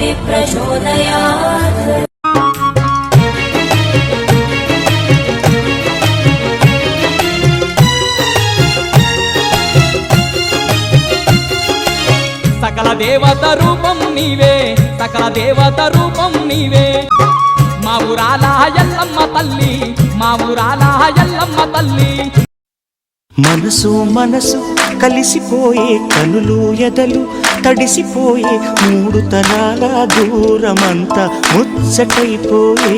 कोऽपि प्रचोदयात् సకల దేవత రూపం నీవే సకల దేవత రూపం నీవే మా ఊరాల ఎల్లమ్మ తల్లి మా ఊరాల ఎల్లమ్మ తల్లి మనసు మనసు కలిసిపోయే కనులు ఎదలు తడిసిపోయే మూడు తరాల దూరమంతా ముచ్చటైపోయే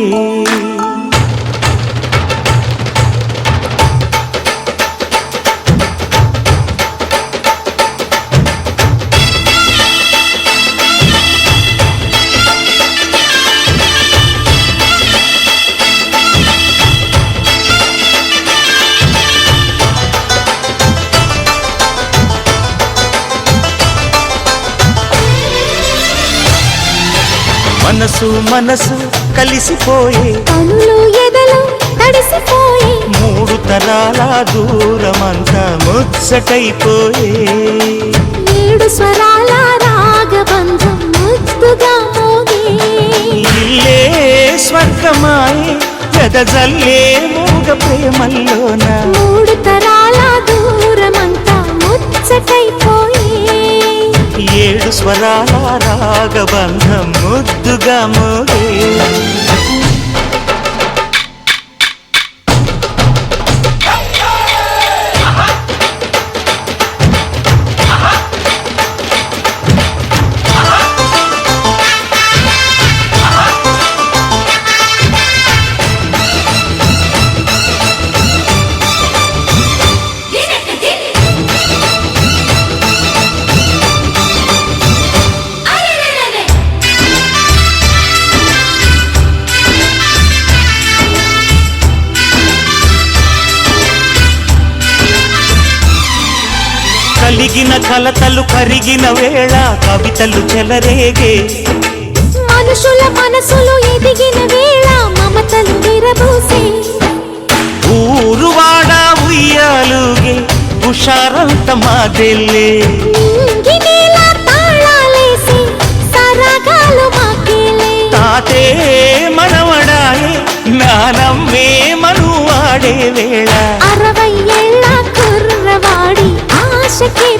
మనసు మనసు కలిసిపోయే. కనులు ఎదలు తడిసిపోయి. మూడు తరాల దూరమంతా ముచ్చటైపోయే. ఏడు స్వరాల రాగబంధం ముద్దుగా మోగే. ఇల్లే స్వర్గమాయే ఎదజల్లే మూగ ప్రేమల్లోన. మూడు స్వరాల రాగబంధం ముద్దుగా మోగే. కలతలు కరిగిన వేళ కవితలు చెలరేగే. మనుషుల మనసులు ఎదిగిన వేళ మమతలు విరబూసే ఊరువాడ ఉయ్యాలుగే హుషారంత మాదెల్లే నింగినేల తాళాలేసి సరాగాలు మాకేలే. తాతే మనవడాయే నానమ్మే మనువాడే వేళ. అరవై ఏళ్ళ కుర్రవాడి ఆశకి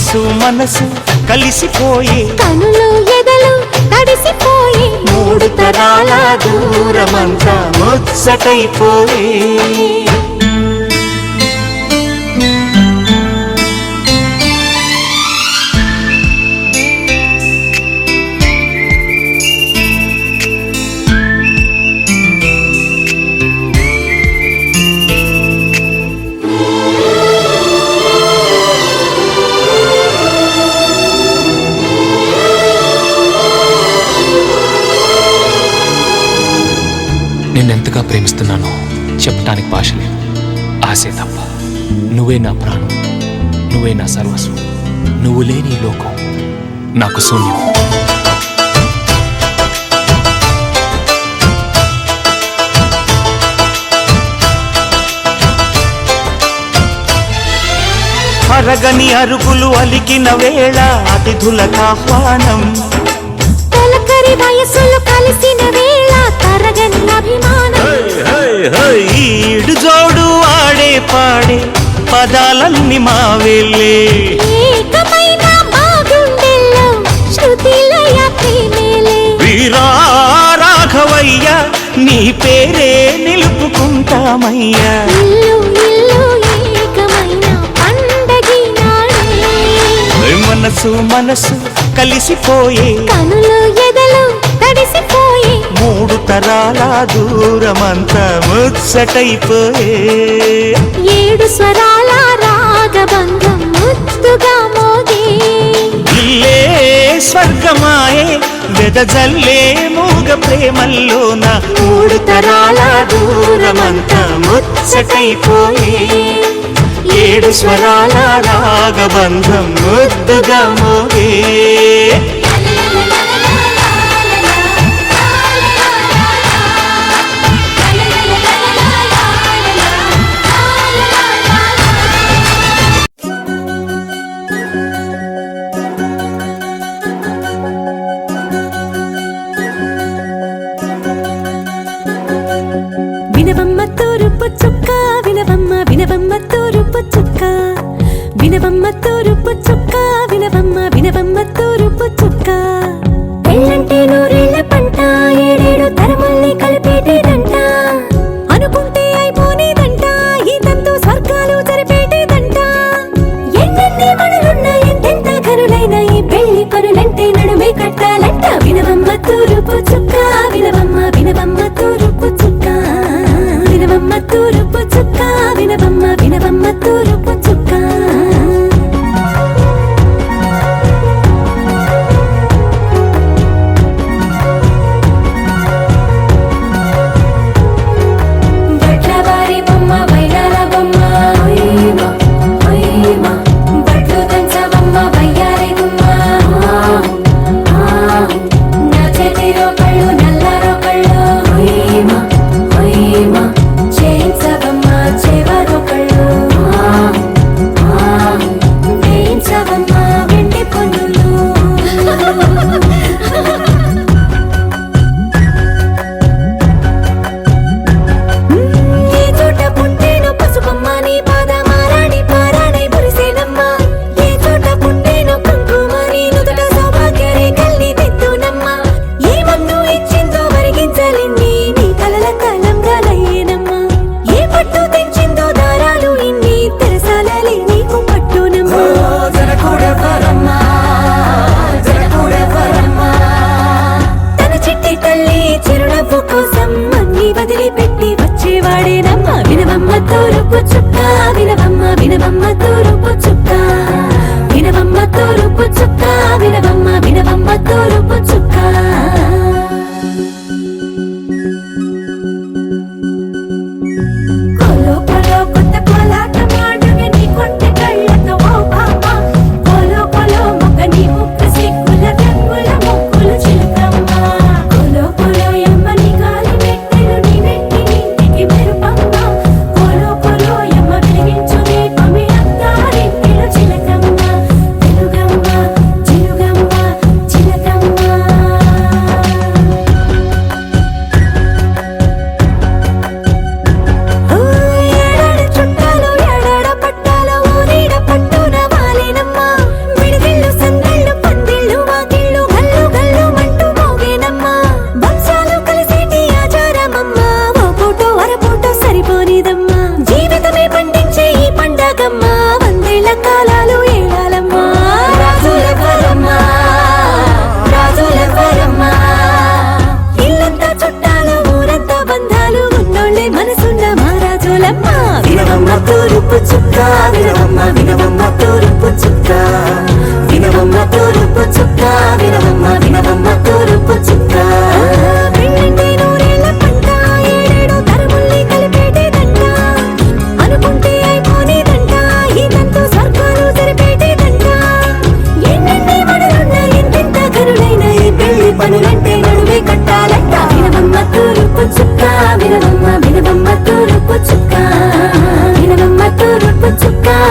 మనసు మనసు కలిసిపోయే. కనులు ఎదలు తడిసిపోయి. మూడు తరాల దూరమంతా ముచ్చటైపోయే. నిన్నెంతగా ప్రేమిస్తున్నానో చెప్పడానికి భాష లేదు. ఆశే తప్ప నువ్వే నా ప్రాణం నువ్వే నా సర్వస్వం నువ్వు లేని లోకం నాకు శూన్యం. అరగని అరుగులు అలికిన వేళ అతిథులకు ఆహ్వానం. కలిసిన వేళ తరగని అభిమానం. ఈడు జోడు ఆడే పాడే పదాలన్నీ మా వెళ్ళే. ఏకమైన మా గుండెల్లో శృతిలయ ప్రేమేలే వీరా రాఘవయ్య నీ పేరే నిలుపుకుంటామయ్యా. మనసు మనసు కలిసిపోయే. కనులు ఎదలు తరాల దూరమంతా ముచ్చటైపోయే. ఏడు స్వరాల రాగబంధం ముద్దుగా మోగే. ఇల్లే స్వర్గమాయే వెదజల్లే మూగ ప్రేమల్లోన మూడు తరాల దూరమంతా ముచ్చటైపోయే. ఏడు స్వరాల రాగబంధం ముద్దుగా మోగే.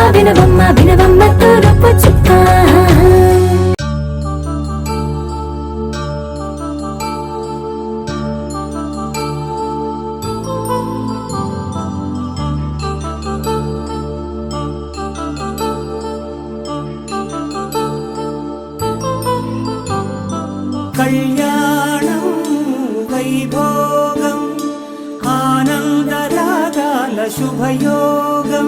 അഭിനവം അഭിനവമ്മത്തൊരൊപ്പ ചുക്കാ. കല്യാണം വൈഭോഗം ആനന്ദരാഗാല ശുഭയോഗം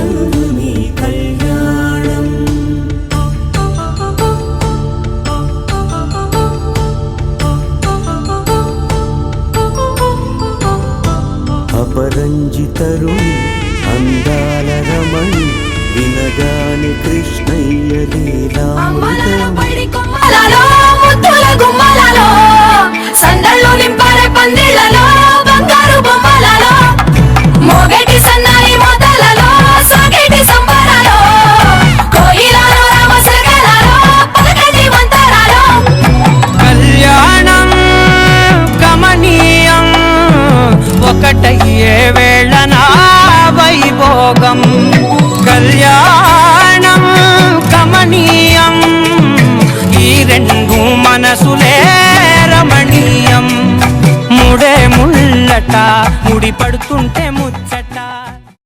చందుని కళ్యాణం. అపరంజితరుణి అందాల రమణి వినగాని కృష్ణయ్య లీలా పడుతుంటే